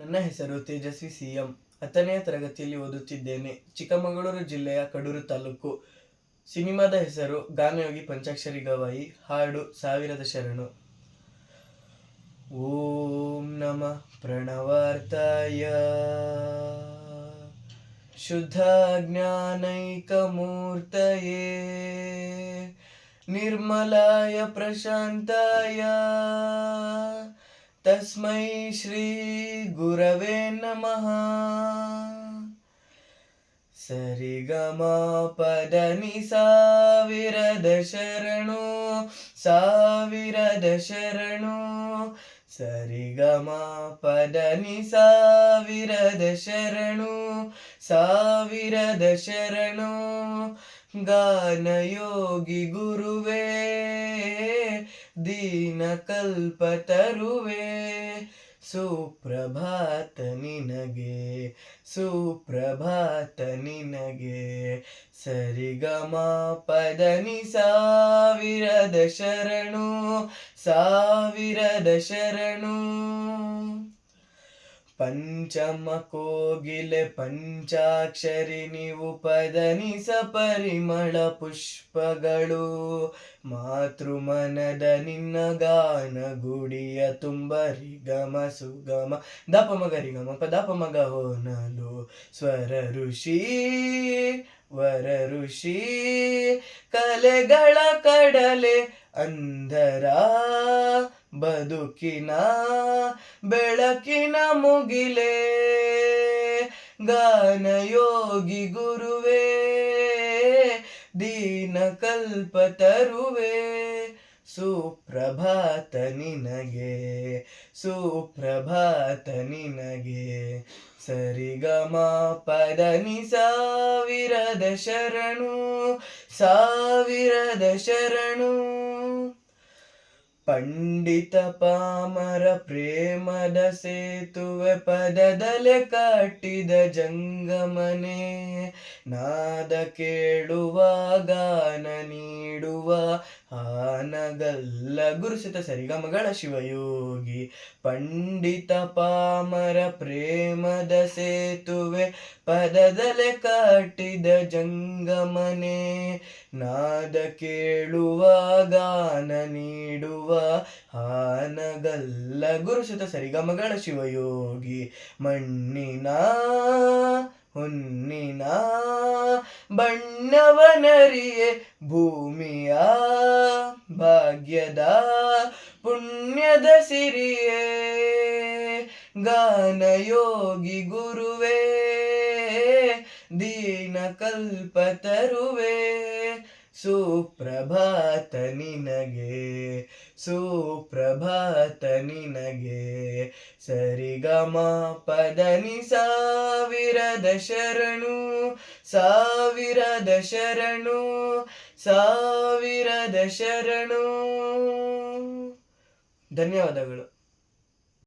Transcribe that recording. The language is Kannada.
ನನ್ನ ಹೆಸರು ತೇಜಸ್ವಿ ಸಿಎಂ. ಹತ್ತನೆಯ ತರಗತಿಯಲ್ಲಿ ಓದುತ್ತಿದ್ದೇನೆ. ಚಿಕ್ಕಮಗಳೂರು ಜಿಲ್ಲೆಯ ಕಡೂರು ತಾಲೂಕು. ಸಿನಿಮಾದ ಹೆಸರು ಗಾನಯೋಗಿ ಪಂಚಾಕ್ಷರಿ ಗವಾಯಿ. ಹಾಡು ಸಾವಿರದ ಶರಣು. ಓಂ ನಮ ಪ್ರಣವಾರ್ತಾಯ. ಶುದ್ಧ ಜ್ಞಾನೈಕಮೂರ್ತಯೇ ನಿರ್ಮಲಾಯ ಪ್ರಶಾಂತಾಯ. ತಸ್ಮೈ ಶ್ರೀ ಗುರವೇ ನಮಃ ಸರಿಗಮ ಪದ ನಿ ಸಾವಿರದ ಶರಣು ಸಾವಿರದ ಶರಣು ಸರಿಗಮ ಪದ ನಿ ಸಾವಿರದ ದೀನ ಕಲ್ಪ ತರುವೆ ಸುಪ್ರಭಾತ ನಿನಗೆ ಸುಪ್ರಭಾತ ನಿನಗೆ. ಸರಿಗಮ ಪದ ನಿ ಸಾವಿರದ ಶರಣು ಸಾವಿರದ ಶರಣು. ಪಂಚಮ ಕೋಗಿಲೆ ಪಂಚಾಕ್ಷರಿ ನೀವು ಪದನಿಸ ಪರಿಮಳ ಪುಷ್ಪಗಳು. ಮಾತೃಮನದ ನಿನ್ನ ಗಾನ ಗುಡಿಯ ತುಂಬರಿ ಗಮ ಸುಗಮ. ದಪ ಮಗರಿ ಗಮ ಪ ಮಗ ಹೋನಲು ಸ್ವರ ಋಷಿ, ವರ ಋಷಿ, ಕಲೆಗಳ ಕಡಲೆ ಅಂಧರ. ಬದುಕಿನ ಬೆಳಕಿನ ಮುಗಿಲೆ, ಗಾನಯೋಗಿ ಗುರುವೇ ದೀನ ಕಲ್ಪ ತರುವೆ ಸುಪ್ರಭಾತ ನಿನಗೆ ಸುಪ್ರಭಾತ ನಿನಗೆ. ಸರಿಗಮ ಪದ ನಿ ಸಾವಿರದ ಶರಣು ಸಾವಿರದ ಶರಣು. ಪಂಡಿತ ಪಾಮರ ಪ್ರೇಮದ ಸೇತುವೆ ಪದದಲೆ ಕಟ್ಟಿದ ಜಂಗಮನೆ. ನಾದ ಕೇಳುವ, ಗಾನ ನೀಡುವ ಆನಗಲ್ಲ ಗುರುಸಿತ ಸರಿಗಮಗಳ ಶಿವಯೋಗಿ. ಪಂಡಿತ ಪಾಮರ ಪ್ರೇಮದ ಸೇತುವೆ ಪದದಲೆ ಕಟ್ಟಿದ ಜಂಗಮನೆ. ನಾದ ಕೇಳುವ, ಗಾನ ನೀಡುವ, ಹಾನಗಲ್ಲ ಗುರುಸುತ ಸರಿಗಮಗಳ ಶಿವಯೋಗಿ. ಮಣ್ಣಿನ ಹೊನ್ನಿನ ಬಣ್ಣವನರಿಯೇ ಭೂಮಿಯ ಭಾಗ್ಯದ ಪುಣ್ಯದ ಸಿರಿಯೇ. ಗಾನಯೋಗಿ ಗುರುವೇ. ದೀನ ಕಲ್ಪ ತರುವೆ ಸುಪ್ರಭಾತ ನಿನಗೆ ಸುಪ್ರಭಾತ ನಿನಗೆ. ಸರಿಗಮ ಪದ ನಿ ಸಾವಿರದ ಶರಣು ಸಾವಿರದ ಶರಣು ಸಾವಿರದ ಶರಣು. ಧನ್ಯವಾದಗಳು.